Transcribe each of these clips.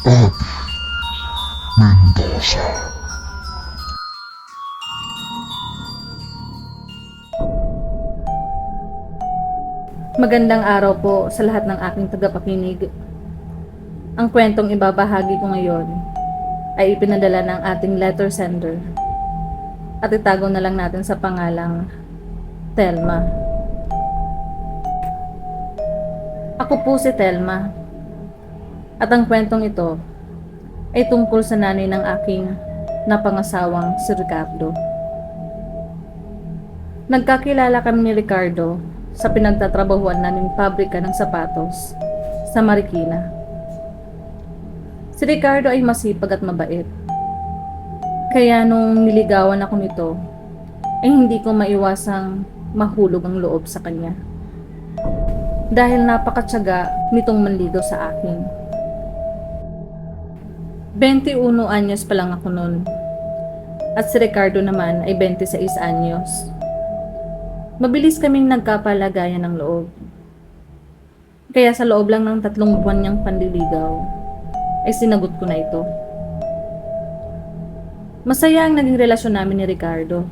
Abby Mendoza. Magandang araw po sa lahat ng aking tagapakinig. Ang kwentong ibabahagi ko ngayon ay ipinadala ng ating letter sender at itago na lang natin sa pangalang Telma. Ako po si Telma at ang kwentong ito ay tungkol sa nanay ng aking napangasawang si Ricardo. Nagkakilala kami ni Ricardo sa pinagtatrabahuan naming pabrika ng sapatos sa Marikina. Si Ricardo ay masipag at mabait. Kaya nung niligawan ako nito, ay hindi ko maiwasang mahulog ang loob sa kanya. Dahil napakatsaga nitong manligaw sa akin. 21 anyos pa lang ako noon. At si Ricardo naman ay 26 anyos. Mabilis kaming nagkapalagayan ng loob. Kaya sa loob lang ng tatlong buwan niyang panliligaw, ay sinagot ko na ito. Masaya ang naging relasyon namin ni Ricardo.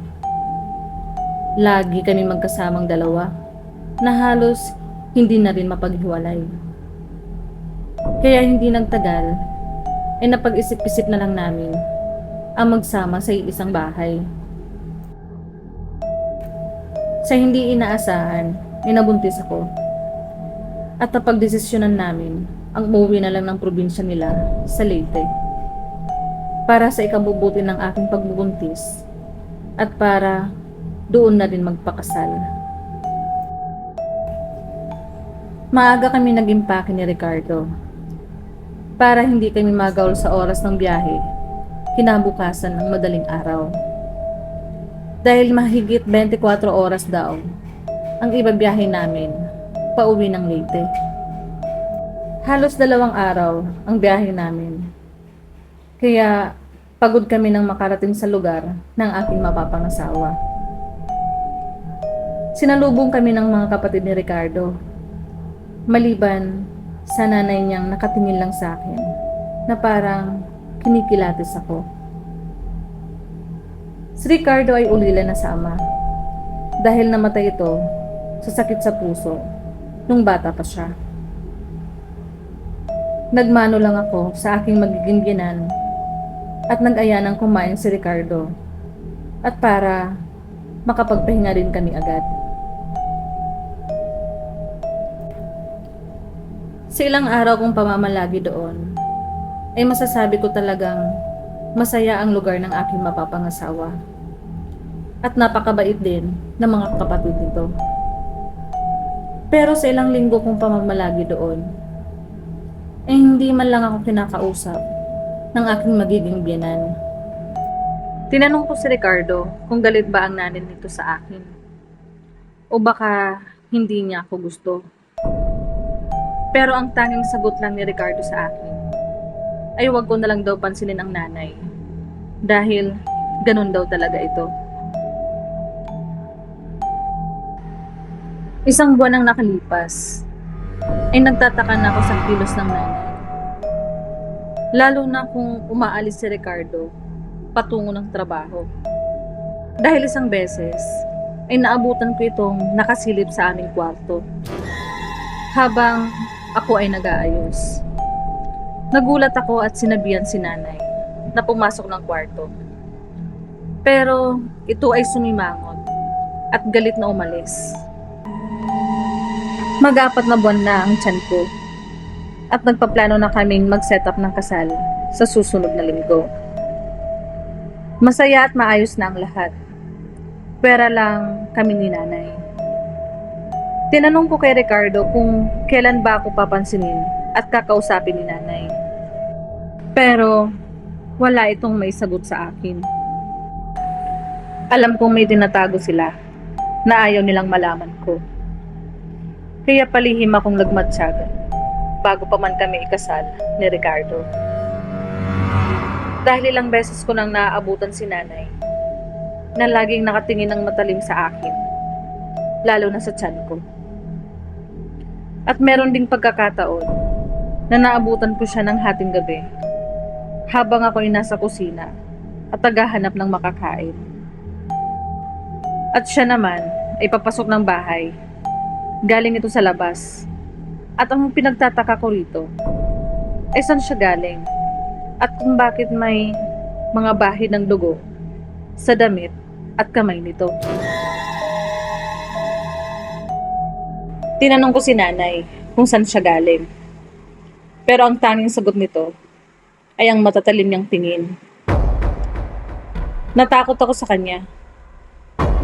Lagi kami magkasamang dalawa na halos hindi na rin mapaghiwalay. Kaya hindi nagtagal, ay napag-isip-isip na lang namin ang magsama sa isang bahay. Sa hindi inaasahan, inabuntis ako. At napagdesisyonan namin ang umuwi na lang ng probinsya nila sa Leyte. Para sa ikabubuti ng aking pagbubuntis at para doon na din magpakasal. Maaga kami nag-impake ni Ricardo. Para hindi kami magawl sa oras ng biyahe, kinabukasan ng madaling araw. Dahil mahigit 24 oras daw ang ibabiyahe namin pauwi ng Leyte. Halos dalawang araw ang biyahe namin. Kaya pagod kami nang makarating sa lugar ng aking mapapangasawa. Sinalubong kami ng mga kapatid ni Ricardo. Maliban sa nanay niyang nakatingin lang sa akin na parang kinikilatis ako. Si Ricardo ay ulila na sa ama dahil namatay ito sa sakit sa puso nung bata pa siya. Nagmano lang ako sa aking magiging biyanan at nag-aya ng kumain si Ricardo at para makapagpahinga rin kami agad. Sa ilang araw kong pamamalagi doon, ay masasabi ko talagang masaya ang lugar ng aking mapapangasawa. At napakabait din ng mga kapatid nito. Pero sa ilang linggo kong pamamalagi doon, ay hindi man lang ako kinakausap ng aking magiging biyanan. Tinanong ko si Ricardo kung galit ba ang nanin nito sa akin. O baka hindi niya ako gusto. Pero ang tanging sagot lang ni Ricardo sa akin ay wag ko na lang daw pansinin ang nanay. Dahil ganun daw talaga ito. Isang buwan ang nakalipas, ay nagtataka na ako sa kilos ng nanay. Lalo na kung umaalis si Ricardo patungo ng trabaho. Dahil isang beses, ay naabutan ko itong nakasilip sa aming kwarto. Habang ako ay nag-aayos. Nagulat ako at sinabihan si nanay na pumasok ng kwarto. Pero ito ay sumimangot at galit na umalis. Mag-apat na buwan na ang tiyan ko at nagpaplano na kaming mag-set up ng kasal sa susunod na linggo. Masaya at maayos na ang lahat. Pera lang kami ni nanay. Tinanong ko kay Ricardo kung kailan ba ako papansinin at kakausapin ni nanay. Pero wala itong may sagot sa akin. Alam kong may tinatago sila na ayaw nilang malaman ko. Kaya palihim akong nagmatsaga bago pa man kami ikasal ni Ricardo. Dahil ilang beses ko nang naaabutan si nanay na laging nakatingin ng matalim sa akin, lalo na sa tiyan ko. At meron ding pagkakataon na naabutan ko siya ng hating gabi habang ako ay nasa kusina at tagahanap ng makakain. At siya naman ay papasok ng bahay. Galing ito sa labas. At ang pinagtataka ko rito ay saan siya galing at kung bakit may mga bahid ng dugo sa damit at kamay nito. Tinanong ko si nanay kung saan siya galing. Pero ang tanging sagot nito ay ang matatalim niyang tingin. Natakot ako sa kanya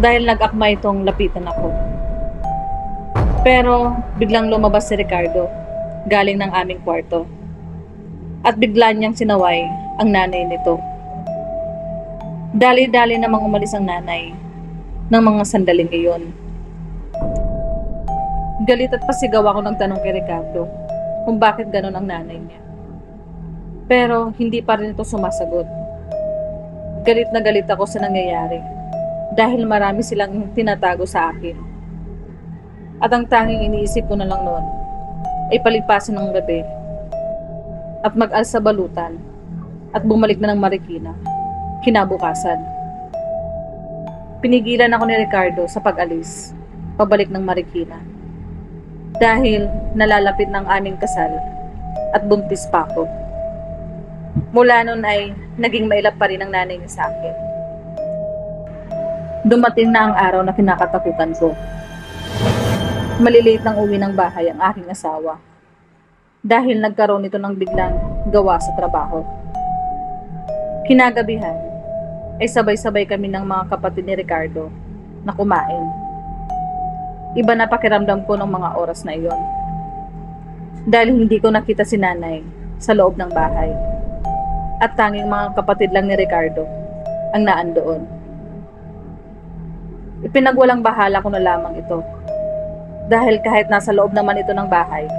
dahil nag-akma itong lapitan ako. Pero biglang lumabas si Ricardo galing ng aming kwarto. At bigla niyang sinaway ang nanay nito. Dali-dali namang umalis ang nanay ng mga sandaling iyon. Galit at pasigaw ako ng tanong kay Ricardo kung bakit ganon ang nanay niya. Pero hindi pa rin ito sumasagot. Galit na galit ako sa nangyayari dahil marami silang tinatago sa akin. At ang tanging iniisip ko na lang noon ay palipasin ng gabi at mag-al sa balutan at bumalik na ng Marikina kinabukasan. Pinigilan ako ni Ricardo sa pag-alis pabalik ng Marikina dahil nalalapit ng aming kasal at buntis pa ako. Mula noon ay naging mailap pa rin ang nanay niya sa akin. Dumating na ang araw na kinakatakutan ko. Maliliit ng uwi ng bahay ang aking asawa dahil nagkaroon ito ng biglang gawa sa trabaho. Kinagabihan ay sabay-sabay kami ng mga kapatid ni Ricardo na kumain. Iba na pakiramdam ko ng mga oras na iyon. Dahil hindi ko nakita si nanay sa loob ng bahay. At tanging mga kapatid lang ni Ricardo ang naandoon. Ipinagwalang bahala ko na lamang ito. Dahil kahit nasa loob naman ito ng bahay,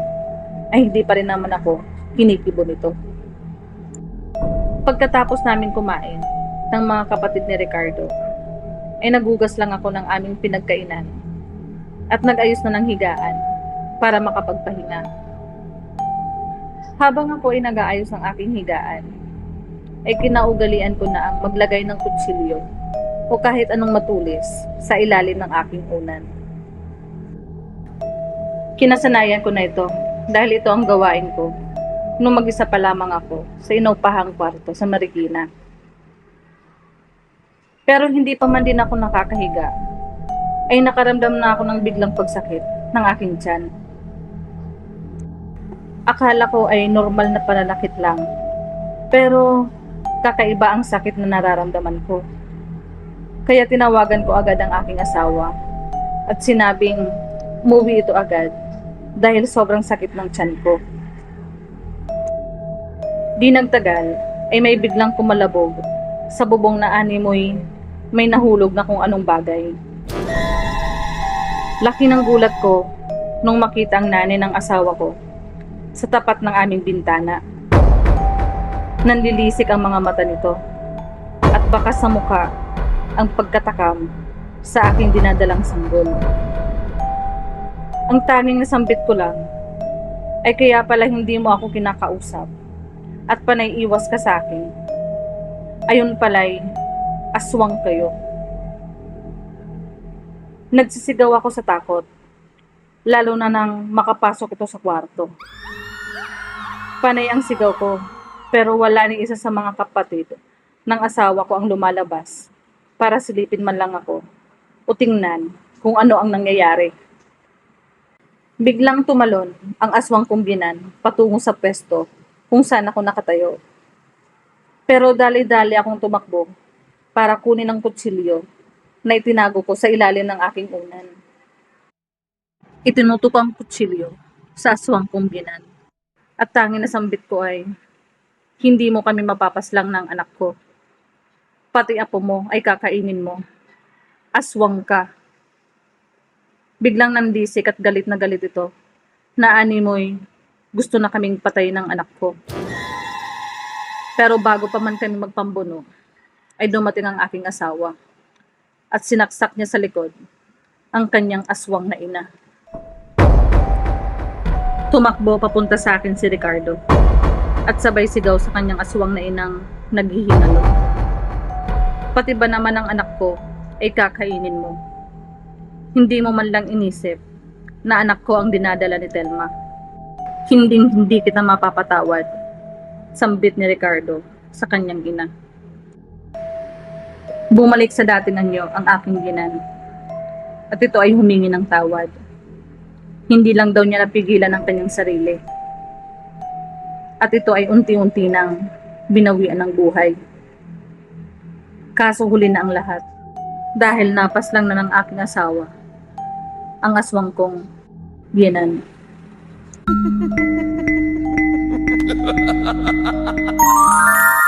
ay hindi pa rin naman ako kinikibo nito. Pagkatapos namin kumain ng mga kapatid ni Ricardo, ay nagugas lang ako ng aming pinagkainan at nag-ayos na ng higaan para makapagpahinga. Habang ako ay nag-aayos ng aking higaan, ay kinaugalian ko na ang maglagay ng kutsilyo o kahit anong matulis sa ilalim ng aking unan. Kinasanayan ko na ito dahil ito ang gawain ko nung mag-isa pa lamang ako sa inupahang kwarto sa Marikina. Pero hindi pa man din ako nakakahiga, ay nakaramdam na ako ng biglang pagsakit ng aking tiyan. Akala ko ay normal na pananakit lang, pero kakaiba ang sakit na nararamdaman ko. Kaya tinawagan ko agad ang aking asawa at sinabing umuwi ito agad dahil sobrang sakit ng tiyan ko. Di nagtagal ay may biglang kumalabog sa bubong na animoy may nahulog na kung anong bagay. Laki ng gulat ko nung makita ang nanay ng asawa ko sa tapat ng aming bintana. Nanlilisik ang mga mata nito at baka sa muka ang pagkatakam sa aking dinadalang sanggol. Ang tanging nasambit ko lang ay kaya pala hindi mo ako kinakausap at panay iwas ka sa akin. Ayun pala'y aswang kayo. Nagsisigaw ako sa takot, lalo na nang makapasok ito sa kwarto. Panay ang sigaw ko, pero wala ni isa sa mga kapatid ng asawa ko ang lumalabas para silipin man lang ako o tingnan kung ano ang nangyayari. Biglang tumalon ang aswang kumbinan patungo sa pwesto kung saan ako nakatayo. Pero dali-dali akong tumakbo para kunin ang kutsilyo na itinago ko sa ilalim ng aking unan. Itinuto ang kutsilyo sa aswang kumbinan. At tanging na sambit ko ay, hindi mo kami mapapaslang ng anak ko. Pati apo mo ay kakainin mo. Aswang ka. Biglang nandisik at galit na galit ito. Na animoy, gusto na kaming patay ng anak ko. Pero bago pa man kami magpambuno, ay dumating ang aking asawa at sinaksak niya sa likod ang kanyang aswang na ina. Tumakbo papunta sa akin si Ricardo at sabay sigaw sa kanyang aswang na inang naghihinalo. Pati ba naman ang anak ko ay kakainin mo? Hindi mo man lang inisip na anak ko ang dinadala ni Telma. Hindi hindi kita mapapatawad. Sambit ni Ricardo sa kanyang ina. Bumalik sa dating anyo ang aking ginan. At ito ay humingi ng tawad. Hindi lang daw niya napigilan ang kanyang sarili. At ito ay unti-unti nang binawian ng buhay. Kaso huli na ang lahat. Dahil napas lang na ng aking asawa. Ang aswang kong ginan.